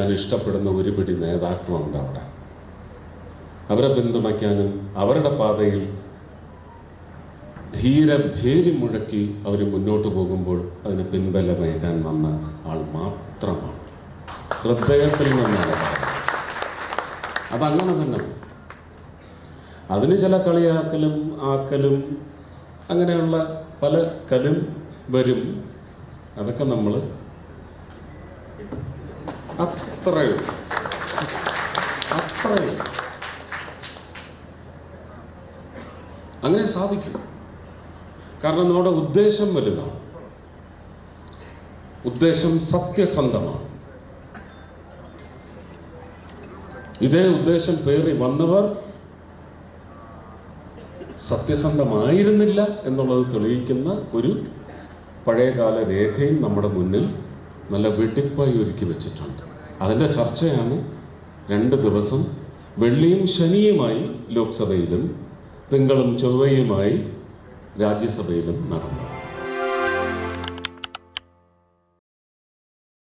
ഞാൻ ഇഷ്ടപ്പെടുന്ന ഒരു പിടി നേതാക്കളുണ്ട് അവിടെ അവരെ പിന്തുണയ്ക്കാനും അവരുടെ പാതയിൽ ധീര ഭേരി മുഴക്കി അവർ മുന്നോട്ട് പോകുമ്പോൾ അതിന് പിൻബലമേകാൻ വന്ന ആൾ മാത്രമാണ്. ഹൃദയത്തിൽ നിന്നാണ്. അതങ്ങനെ തന്നെ. അതിന് ചില കളിയാക്കലും ആക്കലും അങ്ങനെയുള്ള പല കലും വരും. അതൊക്കെ നമ്മൾ അത്രയും. അത്രയും. അങ്ങനെ സാധിക്കും. കാരണം നമ്മുടെ ഉദ്ദേശം വലുതാണ്. ഉദ്ദേശം സത്യസന്ധമാണ്. ഇതേ ഉദ്ദേശം പേറി വന്നവർ സത്യസന്ധമായിരുന്നില്ല എന്നുള്ളത് തെളിയിക്കുന്ന ഒരു പഴയകാല രേഖയും നമ്മുടെ മുന്നിൽ നല്ല വെട്ടിപ്പായി ഒരുക്കി വെച്ചിട്ടുണ്ട്. അതിന്റെ ചർച്ചയാണ് രണ്ട് ദിവസം വെള്ളിയും ശനിയുമായി ലോക്സഭയിലും തിങ്കളും ചൊവ്വയുമായി രാജ്യസഭയിലും നടന്നത്.